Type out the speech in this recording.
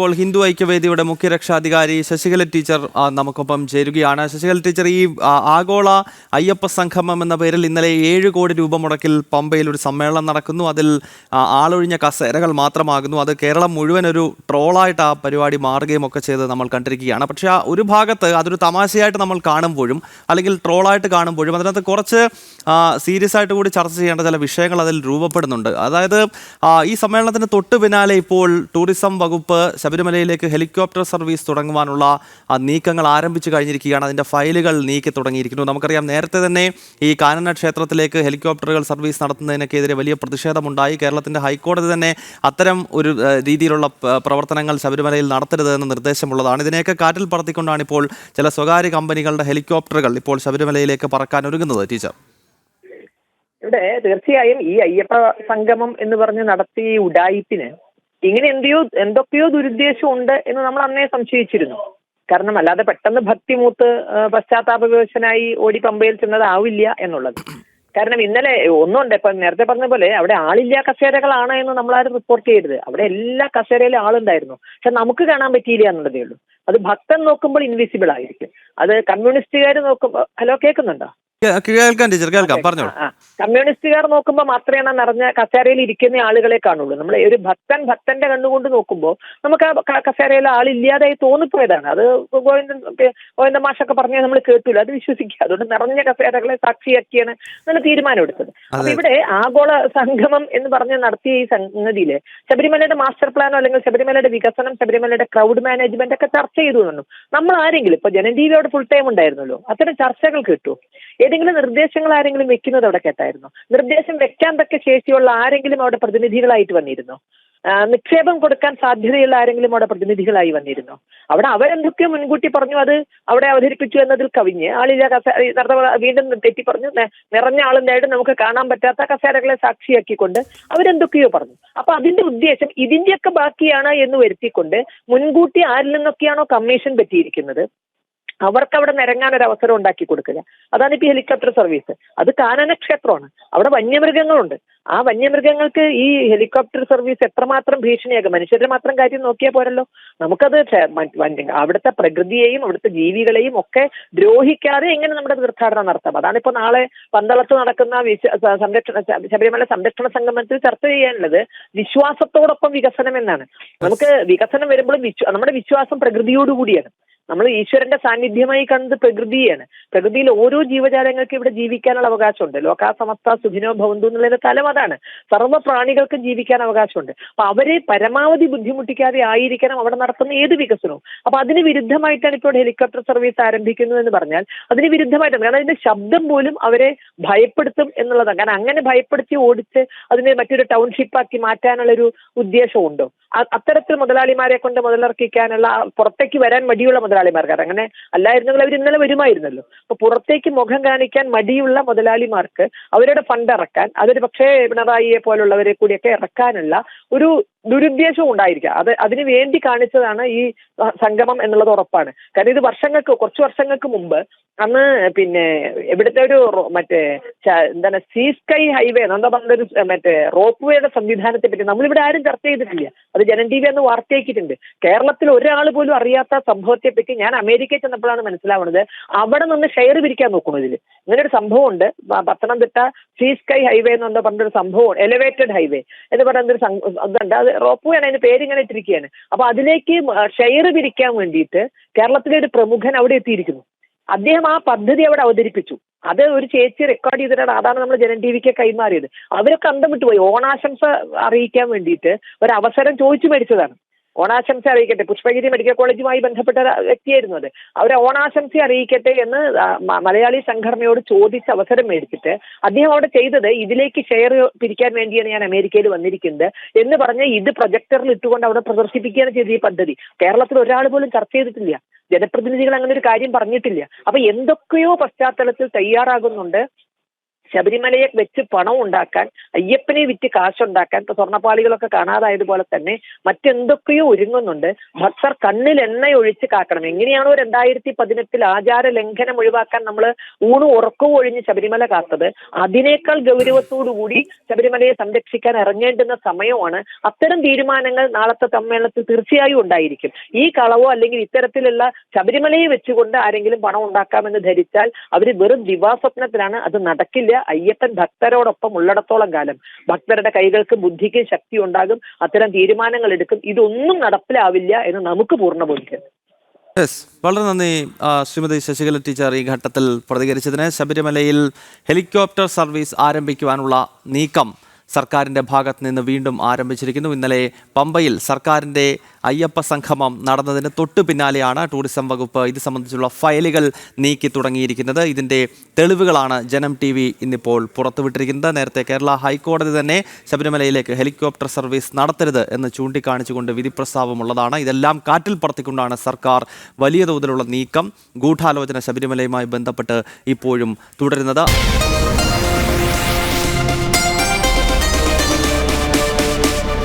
ഇപ്പോൾ ഹിന്ദു ഐക്യവേദിയുടെ മുഖ്യ രക്ഷാധികാരി ശശികല ടീച്ചർ നമുക്കൊപ്പം ചേരുകയാണ്. ശശികല ടീച്ചർ ഈ ആഗോള അയ്യപ്പ സംഗമം എന്ന പേരിൽ ഇന്നലെ ഏഴ് കോടി രൂപ മുടക്കിൽ പമ്പയിൽ ഒരു സമ്മേളനം നടക്കുന്നു. അതിൽ ആളൊഴിഞ്ഞ കസേരകൾ മാത്രമാകുന്നു. അത് കേരളം മുഴുവൻ ഒരു ട്രോളായിട്ട് ആ പരിപാടി മാറുകയും ഒക്കെ ചെയ്ത് നമ്മൾ കണ്ടിരിക്കുകയാണ്. പക്ഷേ ആ ഒരു ഭാഗത്ത് അതൊരു തമാശയായിട്ട് നമ്മൾ കാണുമ്പോഴും അല്ലെങ്കിൽ ട്രോളായിട്ട് കാണുമ്പോഴും അതിനകത്ത് കുറച്ച് സീരിയസ് ആയിട്ട് കൂടി ചർച്ച ചെയ്യേണ്ട ചില വിഷയങ്ങൾ അതിൽ രൂപപ്പെടുന്നുണ്ട്. അതായത് ഈ സമ്മേളനത്തിന് തൊട്ട് പിന്നാലെ ഇപ്പോൾ ടൂറിസം വകുപ്പ് ശബരിമലയിലേക്ക് ഹെലികോപ്റ്റർ സർവീസ് തുടങ്ങുവാനുള്ള നീക്കങ്ങൾ ആരംഭിച്ചു കഴിഞ്ഞിരിക്കുകയാണ്. അതിന്റെ ഫയലുകൾ നീക്കി തുടങ്ങിയിരിക്കുന്നു. നമുക്കറിയാം നേരത്തെ തന്നെ ഈ കാനന ക്ഷേത്രത്തിലേക്ക് ഹെലികോപ്റ്ററുകൾ സർവീസ് നടത്തുന്നതിനൊക്കെതിരെ വലിയ പ്രതിഷേധമുണ്ടായി. കേരളത്തിന്റെ ഹൈക്കോടതി തന്നെ അത്തരം ഒരു രീതിയിലുള്ള പ്രവർത്തനങ്ങൾ ശബരിമലയിൽ നടത്തരുതെന്ന് നിർദ്ദേശമുള്ളതാണ്. ഇതിനെയൊക്കെ കാറ്റിൽ പറത്തിക്കൊണ്ടാണ് ഇപ്പോൾ ചില സ്വകാര്യ കമ്പനികളുടെ ഹെലികോപ്റ്ററുകൾ ഇപ്പോൾ ശബരിമലയിലേക്ക് പറക്കാൻ ഒരുങ്ങുന്നത് ടീച്ചർ. ഇവിടെ തീർച്ചയായും ഈ അയ്യപ്പ സംഗമം എന്ന് പറഞ്ഞ് നടത്തിയ ഉഡായിപ്പിന് ഇങ്ങനെ എന്തെയോ എന്തൊക്കെയോ ദുരുദ്ദേശം ഉണ്ട് എന്ന് നമ്മൾ അന്നേ സംശയിച്ചിരുന്നു. കാരണം അല്ലാതെ പെട്ടെന്ന് ഭക്തിമൂത്ത് പശ്ചാത്താപ വിവശനായി ഓടി പമ്പയിൽ ചെന്നതാവില്ല എന്നുള്ളത്. കാരണം ഇന്നലെ ഒന്നുണ്ട് ഇപ്പൊ നേരത്തെ പറഞ്ഞ പോലെ അവിടെ ആളില്ല കസേരകളാണ് എന്ന് നമ്മളാരും റിപ്പോർട്ട് ചെയ്യരുത്. അവിടെ എല്ലാ കസേരയിലും ആളുണ്ടായിരുന്നു. പക്ഷെ നമുക്ക് കാണാൻ പറ്റിയില്ല എന്നുള്ളതേ ഉള്ളൂ. അത് ഭക്തൻ നോക്കുമ്പോൾ ഇൻവിസിബിൾ ആയിരിക്കും. അത് കമ്മ്യൂണിസ്റ്റുകാർ നോക്കുമ്പോൾ ഹലോ കേൾക്കുന്നുണ്ടോ? കേൾക്കാം ടീച്ചർ കേൾക്കാം പറഞ്ഞോളൂ. കമ്മ്യൂണിസ്റ്റുകാർ നോക്കുമ്പോൾ മാത്രമേ നിറഞ്ഞ കസേരയിൽ ഇരിക്കുന്ന ആളുകളെ കാണുള്ളൂ. നമ്മൾ ഒരു ഭക്തൻ ഭക്തന്റെ കണ്ണുകൊണ്ട് നോക്കുമ്പോൾ നമുക്ക് ആ കസേരയിൽ ആളില്ലാതായി തോന്നിപ്പോയതാണ്. അത് ഗോവിന്ദൻ ഗോവിന്ദ മാഷൊക്കെ പറഞ്ഞാൽ നമ്മൾ കേട്ടില്ല അത് വിശ്വസിക്കുക അതുകൊണ്ട് നിറഞ്ഞ കസേരകളെ സാക്ഷിയാക്കിയാണ് നല്ല തീരുമാനം എടുത്തത് അപ്പൊ ഇവിടെ ആഗോള സംഗമം എന്ന് പറഞ്ഞ് നടത്തിയ ഈ സംഗതിയിൽ ശബരിമലയുടെ മാസ്റ്റർ പ്ലാനോ അല്ലെങ്കിൽ ശബരിമലയുടെ വികസനം ശബരിമലയുടെ ക്രൗഡ് മാനേജ്മെന്റ് ഒക്കെ ചർച്ച ചെയ്തു തന്നു നമ്മൾ ആരെങ്കിലും ഇപ്പൊ ജനജീവിയോട് ഫുൾ ടൈം ഉണ്ടായിരുന്നല്ലോ. അത്തരം ചർച്ചകൾ കേട്ടു. ഏതെങ്കിലും നിർദ്ദേശങ്ങൾ ആരെങ്കിലും വെക്കുന്നത് അവിടെ കേട്ടായിരുന്നു. നിർദ്ദേശം വെക്കാൻ തക്ക ശേഷിയുള്ള ആരെങ്കിലും അവിടെ പ്രതിനിധികളായിട്ട് വന്നിരുന്നു. നിക്ഷേപം കൊടുക്കാൻ സാധ്യതയുള്ള ആരെങ്കിലും അവിടെ പ്രതിനിധികളായി വന്നിരുന്നു. അവിടെ അവരെന്തൊക്കെ മുൻകൂട്ടി പറഞ്ഞു അത് അവിടെ അവതരിപ്പിച്ചു എന്നതിൽ കവിഞ്ഞ് ആളില്ല കസേര വീണ്ടും തെറ്റി പറഞ്ഞു. നിറഞ്ഞ ആളുണ്ടായിട്ട് നമുക്ക് കാണാൻ പറ്റാത്ത കസേരകളെ സാക്ഷിയാക്കിക്കൊണ്ട് അവരെന്തൊക്കെയോ പറഞ്ഞു. അപ്പൊ അതിന്റെ ഉദ്ദേശം ഇതിന്റെയൊക്കെ ബാക്കിയാണ് എന്ന് വരുത്തിക്കൊണ്ട് മുൻകൂട്ടി ആരിൽ നിന്നൊക്കെയാണോ കമ്മീഷൻ പറ്റിയിരിക്കുന്നത്? അവർക്ക് അവിടെ നിരങ്ങാൻ ഒരു അവസരം ഉണ്ടാക്കി കൊടുക്കുക. അതാണ് ഇപ്പൊ ഹെലികോപ്റ്റർ സർവീസ് അത് കാനന ക്ഷേത്രമാണ് അവിടെ വന്യമൃഗങ്ങളുണ്ട്. ആ വന്യമൃഗങ്ങൾക്ക് ഈ ഹെലികോപ്റ്റർ സർവീസ് എത്രമാത്രം ഭീഷണിയാകും മനുഷ്യരെ മാത്രം കാര്യം നോക്കിയാൽ പോരല്ലോ. നമുക്കത് അവിടുത്തെ പ്രകൃതിയെയും അവിടുത്തെ ജീവികളെയും ഒക്കെ ദ്രോഹിക്കാതെ എങ്ങനെ നമ്മുടെ തീർത്ഥാടനം നടത്താം? അതാണ് ഇപ്പൊ നാളെ പന്തളത്ത് നടക്കുന്ന സംരക്ഷണ ശബരിമല സംരക്ഷണ സംഗമത്തിൽ ചർച്ച ചെയ്യാനുള്ളത് വിശ്വാസത്തോടൊപ്പം വികസനം എന്നാണ്. നമുക്ക് വികസനം വരുമ്പോൾ നമ്മുടെ വിശ്വാസം പ്രകൃതിയോടുകൂടിയാണ് നമ്മൾ ഈശ്വരന്റെ സാന്നിധ്യമായി കണ്ടത് പ്രകൃതിയാണ്. പ്രകൃതിയിൽ ഓരോ ജീവജാലങ്ങൾക്കും ഇവിടെ ജീവിക്കാനുള്ള അവകാശമുണ്ട്. ലോകാസമസ്ത സുഖിനോ ഭവന്തു എന്നുള്ളതിന്റെ തലം അതാണ്. സർവ പ്രാണികൾക്കും ജീവിക്കാൻ അവകാശമുണ്ട്. അപ്പൊ അവരെ പരമാവധി ബുദ്ധിമുട്ടിക്കാതെ ആയിരിക്കണം അവിടെ നടത്തുന്ന ഏത് വികസനവും. അപ്പൊ അതിന് വിരുദ്ധമായിട്ടാണ് ഇപ്പോൾ ഹെലികോപ്റ്റർ സർവീസ് ആരംഭിക്കുന്നു എന്ന് പറഞ്ഞാൽ അതിന് വിരുദ്ധമായിട്ടാണ്. കാരണം അതിന്റെ ശബ്ദം പോലും അവരെ ഭയപ്പെടുത്തും എന്നുള്ളതാണ്. കാരണം അങ്ങനെ ഭയപ്പെടുത്തി ഓടിച്ച് അതിനെ മറ്റൊരു ടൗൺഷിപ്പാക്കി മാറ്റാനുള്ള ഒരു ഉദ്ദേശമുണ്ടോ അത്തരത്തിൽ മുതലാളിമാരെ കൊണ്ട് മുതലിറക്കിക്കാനുള്ള പുറത്തേക്ക് വരാൻ മടിയുള്ള മുതലാളിമാർക്ക്. അങ്ങനെ അല്ലായിരുന്നെങ്കിൽ അവർ ഇന്നലെ വരുമായിരുന്നല്ലോ. അപ്പൊ പുറത്തേക്ക് മുഖം കാണിക്കാൻ മടിയുള്ള മുതലാളിമാർക്ക് അവരുടെ ഫണ്ട് ഇറക്കാൻ അതൊരു പക്ഷേ പിണറായിയെ പോലുള്ളവരെ കൂടിയൊക്കെ ഇറക്കാനുള്ള ഒരു ദുരുദ്ദേശവും ഉണ്ടായിരിക്കാം. അത് അതിന് വേണ്ടി കാണിച്ചതാണ് ഈ സംഗമം എന്നുള്ളത് ഉറപ്പാണ്. കാരണം ഇത് വർഷങ്ങൾക്ക് കുറച്ച് വർഷങ്ങൾക്ക് മുമ്പ് അന്ന് പിന്നെ ഇവിടുത്തെ ഒരു മറ്റേ എന്താണ് സീ സ്കൈ ഹൈവേ എന്താ പറഞ്ഞൊരു മറ്റേ റോപ്പ് വേയുടെ സംവിധാനത്തെ പറ്റി നമ്മളിവിടെ ആരും ചർച്ച ചെയ്തിട്ടില്ല. അത് ജനൻ ടി വി അന്ന് വാർത്തയാക്കിയിട്ടുണ്ട്. കേരളത്തിൽ ഒരാൾ പോലും അറിയാത്ത സംഭവത്തെ പറ്റി ഞാൻ അമേരിക്കയിൽ ചെന്നപ്പോഴാണ് മനസ്സിലാവുന്നത്. അവിടെ നിന്ന് ഷെയർ പിരിക്കാൻ നോക്കുന്നു ഇതിൽ ഇങ്ങനെ ഒരു സംഭവം ഉണ്ട് പത്തനംതിട്ട സീ സ്കൈ ഹൈവേ എന്ന് പറഞ്ഞൊരു സംഭവം എലവേറ്റഡ് ഹൈവേ എന്ന് പറയുന്ന ഒരു ഇതുണ്ട്. അത് റോപ്പ് വേണം അതിന്റെ പേര് ഇങ്ങനെ ഇട്ടിരിക്കുകയാണ്. അപ്പൊ അതിലേക്ക് ഷെയർ പിരിക്കാൻ വേണ്ടിയിട്ട് കേരളത്തിലെ ഒരു പ്രമുഖൻ അവിടെ എത്തിയിരിക്കുന്നു. അദ്ദേഹം ആ പദ്ധതി അവിടെ അവതരിപ്പിച്ചു. അത് ഒരു ചേച്ചി റെക്കോർഡ് ചെയ്തിട്ടാണ്. അതാണ് നമ്മൾ ജനൻ ടി വിക്ക് കൈമാറിയത്. അവരൊക്കെ അന്തം വിട്ടുപോയി ഓണാശംസ അറിയിക്കാൻ വേണ്ടിയിട്ട് ഒരു അവസരം ചോദിച്ചു മേടിച്ചതാണ്. ഓണാശംസ അറിയിക്കട്ടെ. പുഷ്പഗിരി മെഡിക്കൽ കോളേജുമായി ബന്ധപ്പെട്ട വ്യക്തിയായിരുന്നു അത്. അവരെ ഓണാശംസ അറിയിക്കട്ടെ എന്ന് മലയാളി സംഘടനയോട് ചോദിച്ച അവസരം മേടിച്ചിട്ട് അദ്ദേഹം അവിടെ ചെയ്തത് ഇതിലേക്ക് ഷെയർ പിരിക്കാൻ വേണ്ടിയാണ് ഞാൻ അമേരിക്കയിൽ വന്നിരിക്കുന്നത് എന്ന് പറഞ്ഞ് ഇത് പ്രൊജക്ടറിൽ ഇട്ടുകൊണ്ട് അവിടെ പ്രദർശിപ്പിക്കുകയാണ് ചെയ്തത് ഈ പദ്ധതി. കേരളത്തിൽ ഒരാൾ പോലും ചർച്ച ചെയ്തിട്ടില്ല. ജനപ്രതിനിധികൾ അങ്ങനെ ഒരു കാര്യം പറഞ്ഞിട്ടില്ല. അപ്പൊ എന്തൊക്കെയോ പശ്ചാത്തലത്തിൽ തയ്യാറാകുന്നുണ്ട്. ശബരിമലയെ വെച്ച് പണം ഉണ്ടാക്കാൻ അയ്യപ്പനെ വിറ്റ് കാശുണ്ടാക്കാൻ ഇപ്പൊ സ്വർണപ്പാളികളൊക്കെ കാണാതായതുപോലെ തന്നെ മറ്റെന്തൊക്കെയോ ഒരുങ്ങുന്നുണ്ട്. ഭക്തർ കണ്ണിൽ എണ്ണ ഒഴിച്ച് കാക്കണം. എങ്ങനെയാണോ രണ്ടായിരത്തി പതിനെട്ടിൽ ആചാര ലംഘനം ഒഴിവാക്കാൻ നമ്മൾ ഊണ് ഉറക്കവും ഒഴിഞ്ഞ് ശബരിമല കാത്തത്? അതിനേക്കാൾ ഗൗരവത്തോടു കൂടി ശബരിമലയെ സംരക്ഷിക്കാൻ ഇറങ്ങേണ്ടുന്ന സമയമാണ്. അത്തരം തീരുമാനങ്ങൾ നാളത്തെ സമ്മേളനത്തിൽ തീർച്ചയായും ഉണ്ടായിരിക്കും. ഈ കളവോ അല്ലെങ്കിൽ ഇത്തരത്തിലുള്ള ശബരിമലയെ വെച്ചുകൊണ്ട് ആരെങ്കിലും പണം ഉണ്ടാക്കാമെന്ന് ധരിച്ചാൽ അവർ വെറും ദിവാസ്വപ്നത്തിലാണ്. അത് നടക്കില്ല. അയ്യപ്പൻ ഭക്തരോടൊപ്പം ഉള്ളിടത്തോളം കാലം. ഭക്തരുടെ കൈകൾക്ക് ബുദ്ധിക്ക് ശക്തി ഉണ്ടാകും. അത്തരം തീരുമാനങ്ങൾ എടുക്കും. ഇതൊന്നും നടപ്പിലാവില്ല എന്ന് നമുക്ക് പൂർണ ബോധ്യം യെസ്. വളരെ നന്ദി ശ്രീമതി ശശികല ടീച്ചർ ഈ ഘട്ടത്തിൽ പ്രതികരിച്ചതിന്. ശബരിമലയിൽ ഹെലികോപ്റ്റർ സർവീസ് ആരംഭിക്കുവാനുള്ള നീക്കം സർക്കാരിന്റെ ഭാഗത്ത് നിന്ന് വീണ്ടും ആരംഭിച്ചിരിക്കുന്നു. ഇന്നലെ പമ്പയിൽ സർക്കാരിന്റെ അയ്യപ്പ സംഗമം നടന്നതിന് തൊട്ടു പിന്നാലെയാണ് ടൂറിസം വകുപ്പ് ഇത് സംബന്ധിച്ചുള്ള ഫയലുകൾ നീക്കി തുടങ്ങിയിരിക്കുന്നത്. ഇതിന്റെ തെളിവുകളാണ് ജനം ടി വി ഇന്നിപ്പോൾ പുറത്തുവിട്ടിരിക്കുന്നത്. നേരത്തെ കേരള ഹൈക്കോടതി തന്നെ ശബരിമലയിലേക്ക് ഹെലികോപ്റ്റർ സർവീസ് നടത്തരുത് എന്ന് ചൂണ്ടിക്കാണിച്ചുകൊണ്ട് വിധിപ്രസ്താവമുള്ളതാണ്. ഇതെല്ലാം കാറ്റിൽ പറത്തിക്കൊണ്ടാണ് സർക്കാർ വലിയ തോതിലുള്ള നീക്കം. ഗൂഢാലോചന ശബരിമലയുമായി ബന്ധപ്പെട്ട് ഇപ്പോഴും തുടരുന്നത്.